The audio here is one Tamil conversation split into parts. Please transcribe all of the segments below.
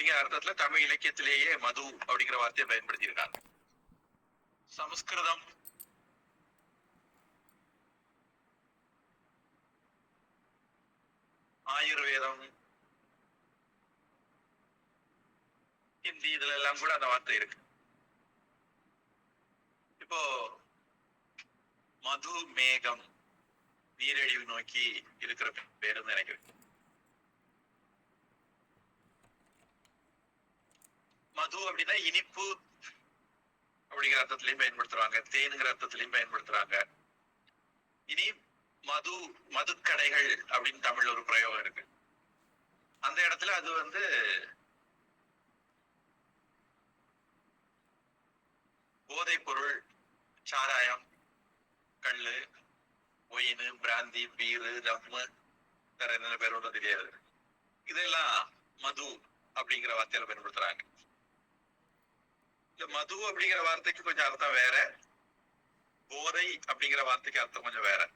அப்படிங்கிற அர்த்தத்துல தமிழ் இலக்கியத்திலேயே மது அப்படிங்கிற வார்த்தையை பயன்படுத்தியிருக்காங்க. சமஸ்கிருதம். ஆயுர்வேதம். ஹிந்தி இதுல எல்லாம் கூட அந்த வார்த்தை இருக்கு. இப்போ மது மேகம் நீரழிவு நோக்கி இருக்கிற பேருன்னு நினைக்கிறேன். மது அப்படின்னா இனிப்பு அப்படிங்கிற அர்த்தத்திலையும் பயன்படுத்துறாங்க. தேனுங்கிற அர்த்தத்திலையும் பயன்படுத்துறாங்க. இனி மது மதுக்கடைகள் அப்படின்னு தமிழ்ல ஒரு பிரயோகம் இருக்கு. அந்த இடத்துல அது வந்து போதைப் பொருள் சாராயம் கல்லு ஒயின் பிராந்தி பீரு ரம்மு வேற என்னென்ன பேர் ஒன்றும் தெரியாது. இதெல்லாம் மது அப்படிங்கிற வார்த்தையில பயன்படுத்துறாங்க. இந்த மது அப்படிங்கிற வார்த்தைக்கு கொஞ்சம் அர்த்தம் வேற. போதை அப்படிங்கிற வார்த்தைக்கு அர்த்தம் கொஞ்சம் வேற.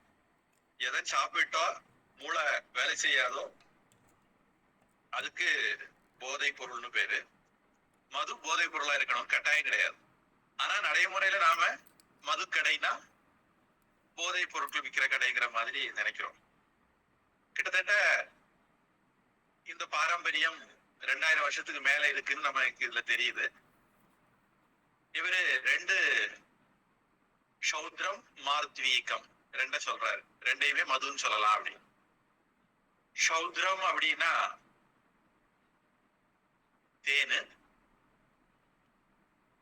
எதை சாப்பிட்டா மூளை வேலை செய்யாதோ அதுக்கு போதை பொருள்னு பேரு. மது போதை பொருளா இருக்கணும் கட்டாயம் கிடையாது. ஆனா நடைமுறையில நாம மது கடைனா போதை பொருட்கள் விற்கிற கடைங்கிற மாதிரி நினைக்கிறோம். கிட்டத்தட்ட இந்த பாரம்பரியம் ரெண்டாயிரம் வருஷத்துக்கு மேல இருக்குன்னு நமக்கு இதுல தெரியுது. இவரு ரெண்டு சௌத்ரம் மார்த்வீகம் ரெண்ட சொல்றாரு. ரெண்டையுமே மதுன்னு சொல்லலாம் அப்படின்னு. சௌத்ரம் அப்படின்னா தேனு